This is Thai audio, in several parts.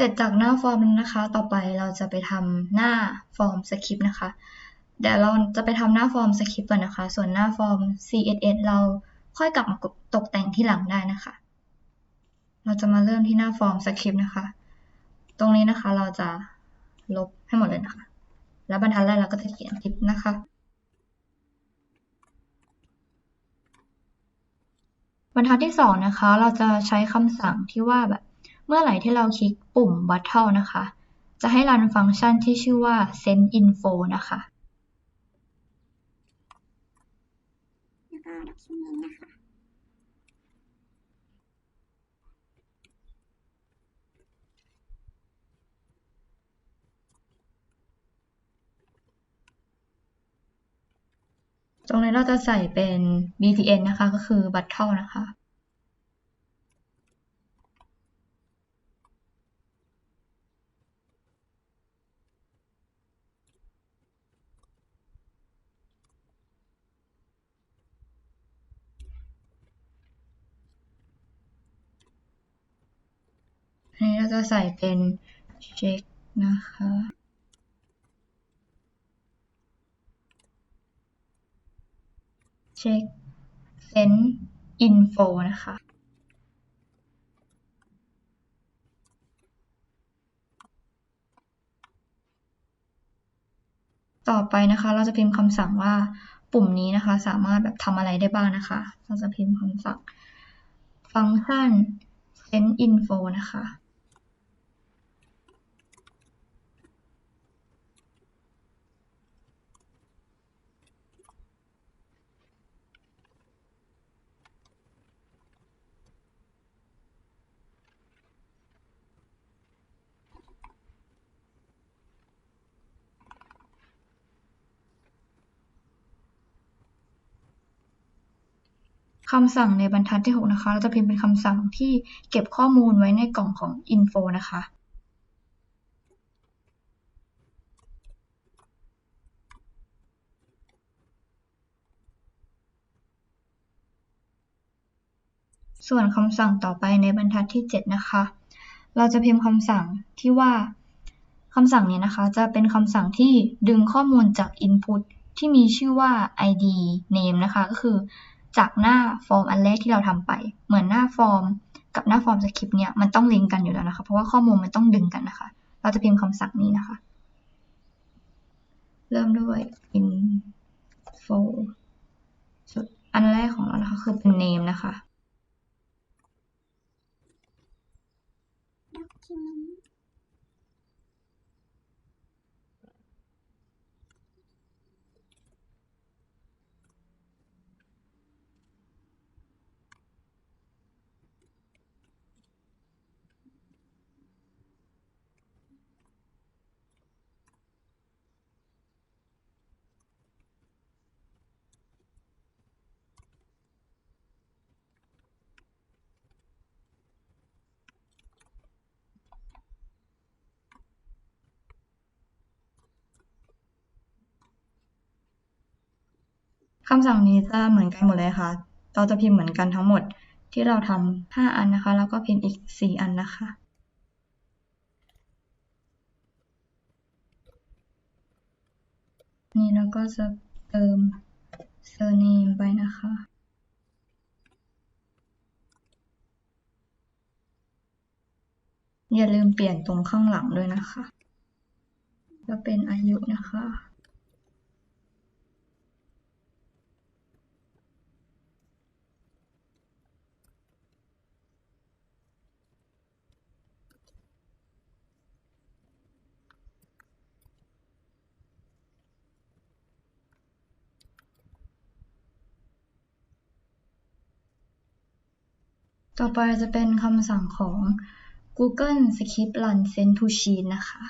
เสร็จจากหน้าฟอร์มแล้วนะคะ ต่อไปเราจะไปทำหน้าฟอร์มสคริปต์นะคะ เดี๋ยวเราจะไปทำหน้าฟอร์มสคริปต์ก่อนนะคะ ส่วนหน้าฟอร์ม CSS เราค่อยกลับมาตกแต่งที่หลังได้นะคะ เราจะมาเริ่มที่หน้าฟอร์มสคริปต์นะคะ ตรงนี้นะคะเราจะลบให้หมดเลยนะคะ แล้วบรรทัดแรกเราก็จะเขียนคลิปนะคะบรรทัดที่สองนะคะ เราจะใช้คำสั่งที่ว่าแบบ เมื่อไหร่ที่เราคลิกปุ่ม button นะคะ จะให้รันฟังก์ชันที่ชื่อว่า send info นะคะ แล้วก็ด็อกิเมนต์นะคะ ตรงนี้เราจะใส่เป็น btn นะคะ ก็คือ button นะคะ อันนี้เรา จะใส่เป็น check นะคะ เช็ค send info นะคะ ต่อไปนะคะ เราจะพิมพ์คำสั่งว่าปุ่มนี้นะคะ สามารถแบบทำอะไรได้บ้างนะคะ เราจะพิมพ์คำสั่งฟังก์ชัน send info นะคะ คำสั่งในบรรทัดที่ 6 นะคะ เราจะพิมพ์เป็นคำสั่งที่เก็บข้อมูลไว้ในกล่องของ info นะคะ ส่วนคำสั่งต่อไปในบรรทัดที่ 7 นะคะ เราจะพิมพ์คำสั่งที่ว่าคำสั่งนี้นะคะจะเป็นคำสั่งที่ดึงข้อมูลจาก input ที่มีชื่อว่า id name นะคะ ก็คือ จากหน้าฟอร์มอันแรกที่เราทำไป เหมือนหน้าฟอร์ม กับหน้าฟอร์มสคริปต์เนี่ยมันต้องลิงก์กันอยู่แล้วนะคะ เพราะว่าข้อมูลมันต้องดึงกันนะคะ เราจะพิมพ์คำสั่งนี้นะคะ เริ่มด้วย info สุดอันแรกของเรานะคะ คือเป็น name นะคะด็ คำสั่งนี้จะเหมือนกันหมดเลยค่ะ เราจะพิมพ์เหมือนกันทั้งหมดที่เราทำ5อันนะคะ แล้วก็พิมพ์อีก 4 อันนะคะ นี่เราก็จะเติม surname ไปนะคะอย่าลืมเปลี่ยนตรงข้างหลังด้วยนะคะ จะเป็นอายุนะคะ ต่อไปจะเป็นคำสั่งของ Google Script Run Send to Sheet นะคะ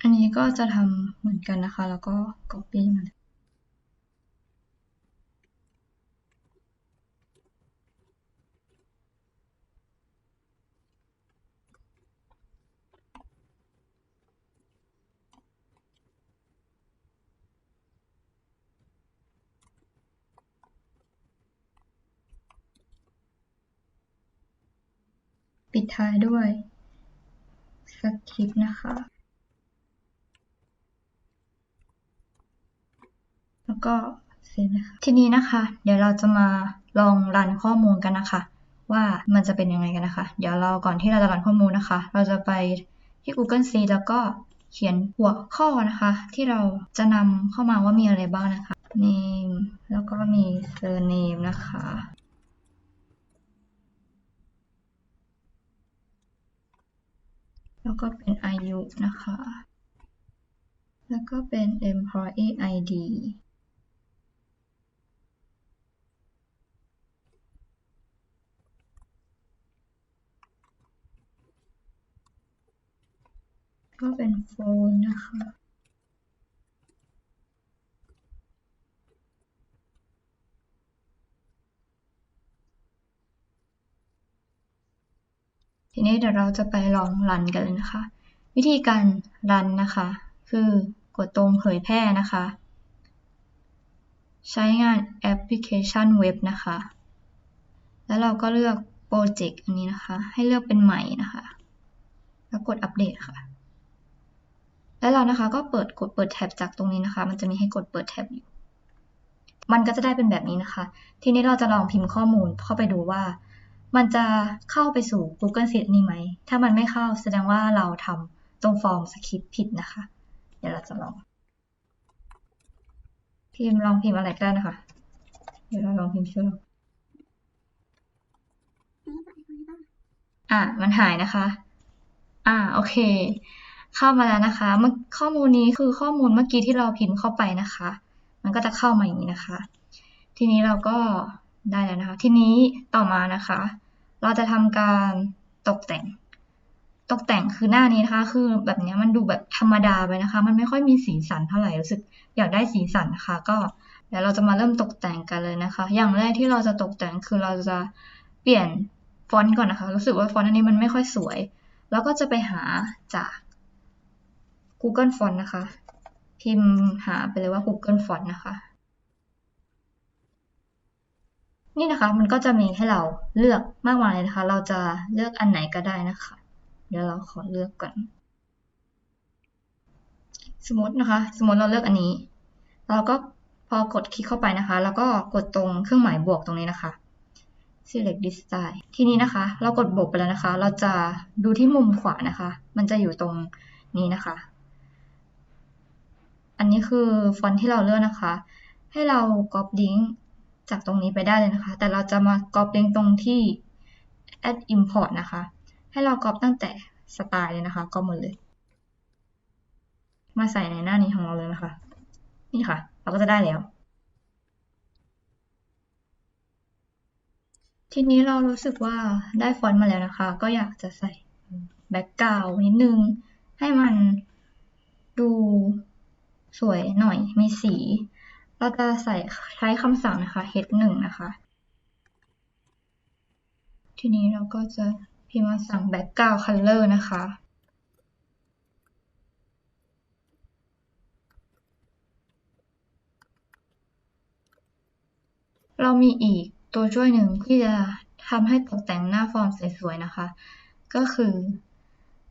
อันนี้ก็จะทำเหมือนกันนะคะ แล้วก็ copy มาปิดท้ายด้วยสคริปต์นะคะ แล้วก็เซฟนะคะทีนี้นะคะ เดี๋ยวเราจะมาลองรันข้อมูลกันนะคะ ว่ามันจะเป็นยังไงกันนะคะ เดี๋ยวเราก่อนที่เราจะรันข้อมูลนะคะ เราจะไปที่ Google Sheet แล้วก็เขียนหัวข้อนะคะ ที่เราจะนำเข้ามาว่ามีอะไรบ้างนะคะ name แล้วก็มี surname นะคะแล้วก็เป็นอายุนะคะ แล้วก็เป็น employee ID ก็เป็นโฟนนะคะทีนี้เดี๋ยวเราจะไปลองรันกันเลยนะคะ วิธีการรันนะคะ คือกดตรงเผยแพร่นะคะ ใช้งานแอปพลิเคชันเว็บนะคะ แล้วเราก็เลือกโปรเจกต์อันนี้นะคะ ให้เลือกเป็นใหม่นะคะ แล้วกดอัปเดตค่ะ แล้วเรานะคะก็เปิดกดเปิดแท็บจากตรงนี้นะคะ มันจะมีให้กดเปิดแท็บอยู่ มันก็จะได้เป็นแบบนี้นะคะ ทีนี้เราจะลองพิมพ์ข้อมูลเข้าไปดูว่า มันจะเข้าไปสู่ Google Sheet นี้ไหม ถ้ามันไม่เข้าแสดงว่าเราทำตรงฟอร์มสคริปต์ผิดนะคะ เดี๋ยวเราจะลอง พิมพ์ลองพิมพ์อะไรก็ได้นะคะ เดี๋ยวเราลองพิมพ์ชื่อเราอะ มันหายนะคะ อ่า โอเค เข้ามาแล้วนะคะมข้อมูลนี้คือข้อมูลเมื่อกี้ที่เราพิมพ์เข้าไปนะคะ มันก็จะเข้ามาอย่างนี้นะคะ ทีนี้เราก็ได้แล้วนะคะ ทีนี้ต่อมานะคะ เราจะทำการตกแต่ง ตกแต่งคือหน้านี้นะคะ คือแบบนี้มันดูแบบธรรมดาไปนะคะ มันไม่ค่อยมีสีสันเท่าไหร่รู้สึกอยากได้สีสันนะคะ ก็เดี๋ยวเราจะมาเริ่มตกแต่งกันเลยนะคะ อย่างแรกที่เราจะตกแต่งคือเราจะเปลี่ยนฟอนต์ก่อนนะคะ รู้สึกว่าฟอนต์อันนี้มันไม่ค่อยสวย แล้วก็จะไปหาจาก Google Font นะคะ พิมพ์หาไปเลยว่า Google Font นะคะ นี่นะคะมันก็จะมีให้เราเลือกมากมายเลยนะคะ เราจะเลือกอันไหนก็ได้นะคะ เดี๋ยวเราขอเลือกก่อน สมมตินะคะ สมมติเราเลือกอันนี้ เราก็พอกดคลิกเข้าไปนะคะ แล้วก็กดตรงเครื่องหมายบวกตรงนี้นะคะ select this style ทีนี้นะคะ เรากดบวกไปแล้วนะคะ เราจะดูที่มุมขวานะคะ มันจะอยู่ตรงนี้นะคะ อันนี้คือฟอนต์ที่เราเลือกนะคะ ให้เรา copy link จากตรงนี้ไปได้เลยนะคะ แต่เราจะมา copy link ตรงที่ add import นะคะ ให้เรา copy ตั้งแต่สไตล์เลยนะคะ copy หมดเลย มาใส่ในหน้านี้ของเราเลยนะคะ นี่ค่ะ เราก็จะได้แล้วทีนี้เรารู้สึกว่าได้ฟอนต์มาแล้วนะคะ ก็อยากจะใส่แบ็กกราวนิดนึง ให้มันดู สวยหน่อยมีสี เราจะใส่ใช้คำสั่งนะคะ h1 นะคะ ทีนี้เราก็จะพิมพ์มาสั่ง background color นะคะเรามีอีกตัวช่วยหนึ่งที่จะทำให้ตกแต่งหน้าฟอร์มสวยๆนะคะ ก็คือ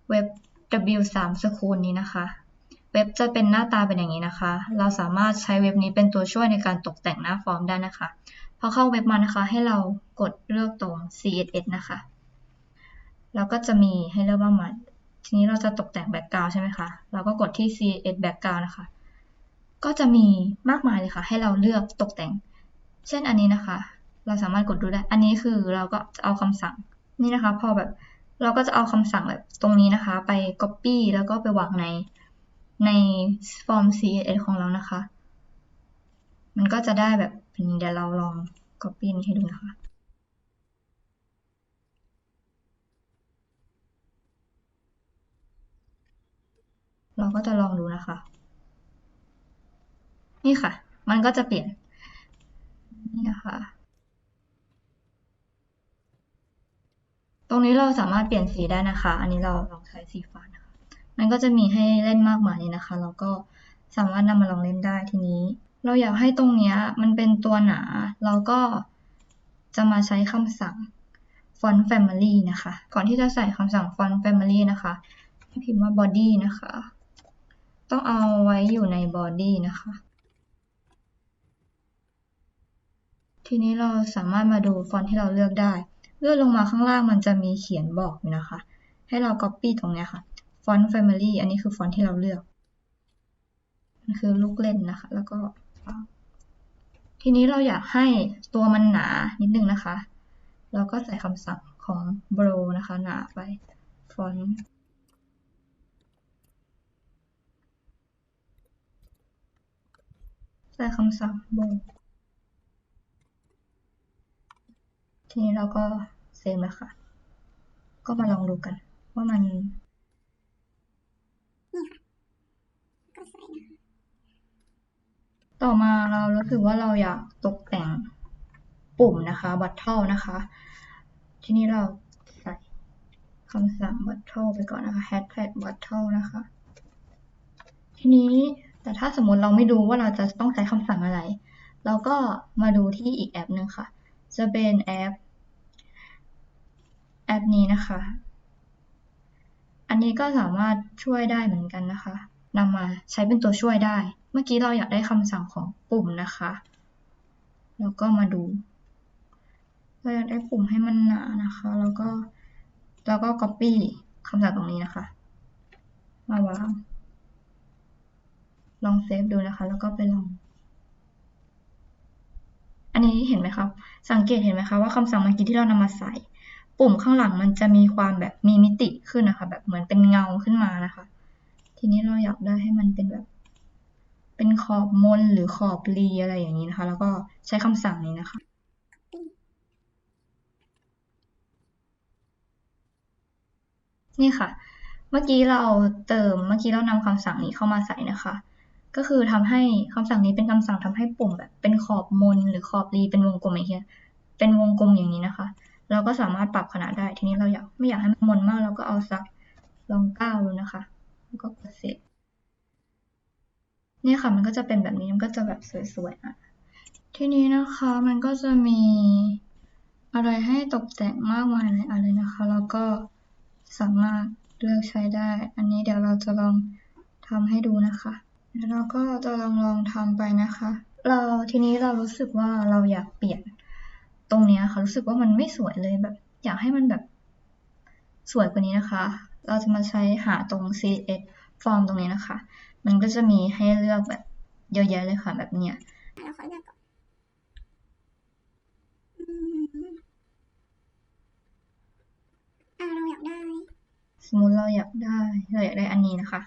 เว็บ W3 School นี้นะคะ เว็บจะเป็นหน้าตาเป็นอย่างนี้นะคะ เราสามารถใช้เว็บนี้เป็นตัวช่วยในการตกแต่งหน้าฟอร์มได้นะคะ พอเข้าเว็บมานะคะ ให้เรากดเลือกตรง CSS นะคะ แล้วก็จะมีให้เลือกมากมายทีนี้เราจะตกแต่งแบ็กกราวใช่ไหมคะ เราก็กดที่ CSS background นะคะ ก็จะมีมากมายเลยค่ะ ให้เราเลือกตกแต่ง เช่นอันนี้นะคะ เราสามารถกดดูได้ อันนี้คือเราก็จะเอาคำสั่งนี่นะคะ พอแบบเราก็จะเอาคำสั่งแบบตรงนี้นะคะ ไป copy แล้วก็ไปวางใน ในฟอร์ม CSS ของเรานะคะ มันก็จะได้แบบเป็นเดี๋ยวเราลอง copy นี้ให้ดูนะคะเราก็จะลองดูนะคะ นี่ค่ะ มันก็จะเปลี่ยน นี่นะคะ ตรงนี้เราสามารถเปลี่ยนสีได้นะคะ อันนี้เราลองใช้สีฟ้านะคะ มันก็จะมีให้เล่นมากมายเลยนะคะเราก็สามารถนำมาลองเล่นได้ทีนี้ เราอยากให้ตรงเนี้ยมันเป็นตัวหนา เราก็จะมาใช้คำสั่ง font family นะคะ ก่อนที่จะใส่คำสั่ง font family นะคะให้พิมพ์ว่า body นะคะ ต้องเอาไว้อยู่ใน body นะคะ ทีนี้เราสามารถมาดูฟอนต์ที่เราเลือกได้ เลื่อนลงมาข้างล่างมันจะมีเขียนบอกอยู่นะคะ ให้เรา copy ตรงนี้ค่ะ font family อันนี้คือฟอนต์ที่เราเลือกมันคือลูกเล่นนะคะ แล้วก็ ทีนี้เราอยากให้ตัวมันหนานิดนึงนะคะ เราก็ใส่คำสั่งของ bro นะคะ หนาไป font ใส่คำสั่ง bro ทีนี้เราก็เซฟแล้วค่ะก็มาลองดูกันว่ามัน ก็สวยนะคะ ต่อมาเรารู้สึกว่าเราอยากตกแต่งปุ่มนะคะ บัตเทิลนะคะ ทีนี้เราใส่คำสั่งบัตเทิลไปก่อนนะคะ hashtag บัตเทิลนะคะ ทีนี้แต่ถ้าสมมติเราไม่รู้ว่าเราจะต้องใช้คำสั่งอะไร เราก็มาดูที่อีกแอปหนึ่งค่ะ จะเป็นแอป แอปนี้นะคะ อันนี้ก็สามารถช่วยได้เหมือนกันนะคะ นำมาใช้เป็นตัวช่วยได้ เมื่อกี้เราอยากได้คำสั่งของปุ่มนะคะ แล้วก็มาดูเราอยากได้ปุ่มให้มันหนานะคะ แล้วก็แล้วก็ copy คำสั่งตรงนี้นะคะ มาวาง ลองเซฟดูนะคะ แล้วก็ไปลอง อันนี้เห็นไหมครับ สังเกตเห็นไหมคะว่าคำสั่งเมื่อกี้ที่เรานำมาใส่ ปุ่มข้างหลังมันจะมีความแบบมีมิติขึ้นนะคะ แบบเหมือนเป็นเงาขึ้นมานะคะ ทีนี้เราอยากได้ให้มันเป็นแบบ เป็นขอบมนหรือขอบรีอะไรอย่างนี้นะคะ แล้วก็ใช้คำสั่งนี้นะคะ นี่ค่ะ เมื่อกี้เราเติมเมื่อกี้เรานำคำสั่งนี้เข้ามาใส่นะคะ ก็คือทำให้คำสั่งนี้เป็นคำสั่งทำให้ปุ่มแบบ เป็นขอบมนหรือขอบรีเป็นวงกลมอย่างเงี้ยเป็นวงกลมอย่างนี้นะคะ เราก็สามารถปรับขนาดได้ ทีนี้เราอยากไม่อยากให้มันมนมากเราก็เอาสักลองเก้าดูนะคะ แล้วก็กดเสร็จนี่ค่ะมันก็จะเป็นแบบนี้มันก็จะแบบสวยๆอะทีนี้นะคะมันก็จะมีอะไรให้ตกแต่งมากมายเลยอะไรนะคะ แล้วก็สามารถเลือกใช้ได้ อันนี้เดี๋ยวเราจะลองทำให้ดูนะคะแล้วเราก็จะลองลองทำไปนะคะ เราทีนี้เรารู้สึกว่าเราอยากเปลี่ยนตรงนี้ค่ะรู้สึกว่ามันไม่สวยเลยแบบ อยากให้มันแบบสวยกว่านี้นะคะ เราจะมาใช้หาตรง CSS form ตรงนี้นะคะ มันก็จะมีให้เลือกแบบเยอะแยะเลยค่ะแบบเนี้ยเราขอเลือกก่อนอืมอ่าเราอยากได้ สมมุติเราอยากได้เราอยากได้อันนี้นะคะ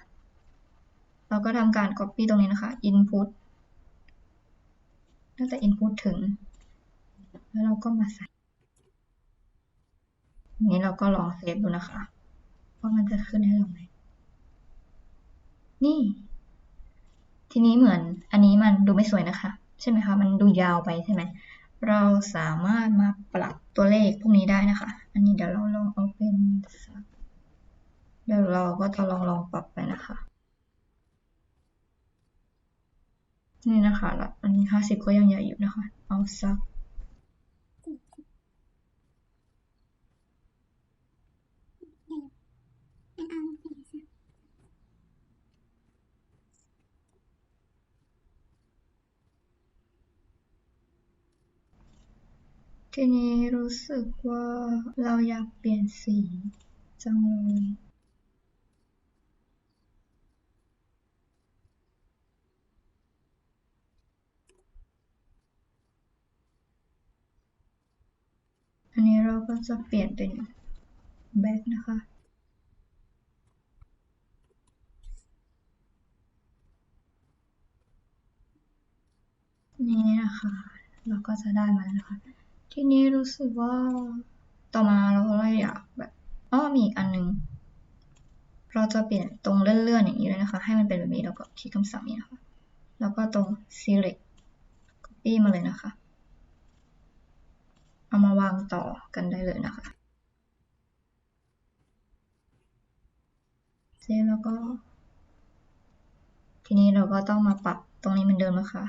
เราก็ทำการ copy ตรงนี้นะคะ input ตั้งแต่ input ถึง แล้วเราก็มาใส่อันนี้เราก็ลองเซฟดูนะคะ ว่ามันจะขึ้นให้เราไหม นี่ ทีนี้เหมือนอันนี้มันดูไม่สวยนะคะ ใช่ไหมคะ มันดูยาวไปใช่ไหม เราสามารถมาปรับตัวเลขพวกนี้ได้นะคะ อันนี้เดี๋ยวเราลองเอาเป็นสักเดี๋ยวเราก็จะลองลองปรับไปนะคะ นี่นะคะแล้วอันนี้ห้าสิบก็ยังใหญ่อยู่นะคะ เอาสัก อ่า เอาสีสิบทีนี้รู้สึกว่าเราอยากเปลี่ยนสีจังเลยอันนี้เราก็จะเปลี่ยนเป็นแบ็คนะคะ นี่นะคะ เราก็จะได้มาแล้วนะคะ ทีนี้รู้สึกว่าต่อมาเราก็อยากแบบอ้อมีอีกอันหนึ่งเราจะเปลี่ยนตรงเลื่อนๆอย่างนี้เลยนะคะ ให้มันเป็นแบบนี้แล้วก็คลิกคำสั่งนี้นะคะ แล้วก็ตรง select copy มาเลยนะคะ เอามาวางต่อกันได้เลยนะคะเสร็จแล้วก็ ทีนี้เราก็ต้องมาปรับตรงนี้เหมือนเดิมนะคะ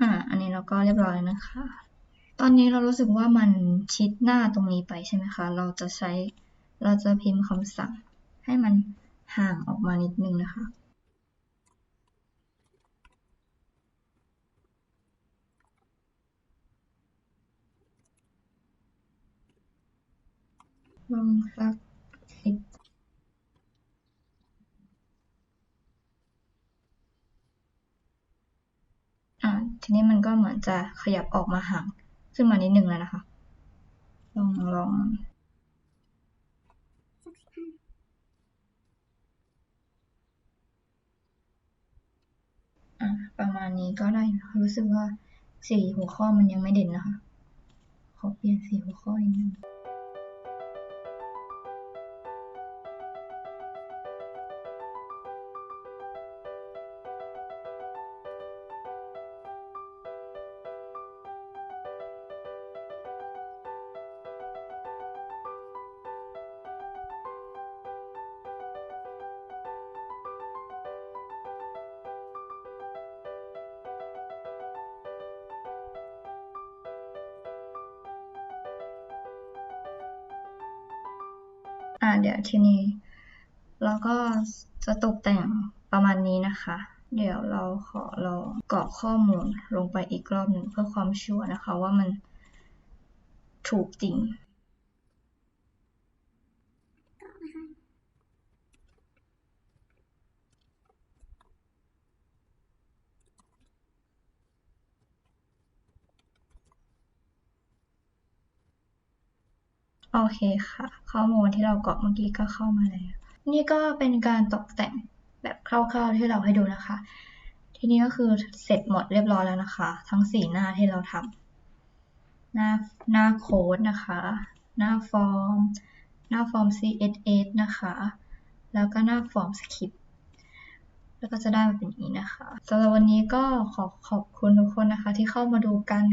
อ่า อันนี้เราก็เรียบร้อยนะคะ ตอนนี้เรารู้สึกว่ามันชิดหน้าตรงนี้ไปใช่ไหมคะ เราจะใช้ เราจะพิมพ์คำสั่ง ให้มันห่างออกมานิดนึงนะคะ ลองสักสิบ อ่าทีนี้มันก็เหมือนจะขยับออกมาห่างขึ้นมานิดนึงแล้วนะคะ ลองลองประมาณนี้ก็ได้รู้สึกว่าสีหัวข้อมันยังไม่เด่นนะคะ ขอเปลี่ยนสีหัวข้อนิดนึง อ่าเดี๋ยวทีนี้เราก็จะตกแต่งประมาณนี้นะคะ เดี๋ยวเราขอลองกรอกข้อมูลลงไปอีกรอบหนึ่งเพื่อความชัวร์นะคะว่ามันถูกจริง ก็นะคะ โอเคค่ะ ข้อมูลที่เรากรอกเมื่อกี้ก็เข้ามาแล้วนี่ก็เป็นการตกแต่งแบบคร่าวๆที่เราให้ดูนะคะ ทีนี้ก็คือเสร็จหมดเรียบร้อยแล้วนะคะ ทั้งสี่หน้าที่เราทำหน้าหน้าโค้ดนะคะ หน้าฟอร์ม หน้าฟอร์ม CSS นะคะ แล้วก็หน้าฟอร์มสคริปต์แล้วก็จะได้มาเป็นอย่างนี้นะคะสำหรับวันนี้ก็ขอขอบคุณทุกคนนะคะที่เข้ามาดูกัน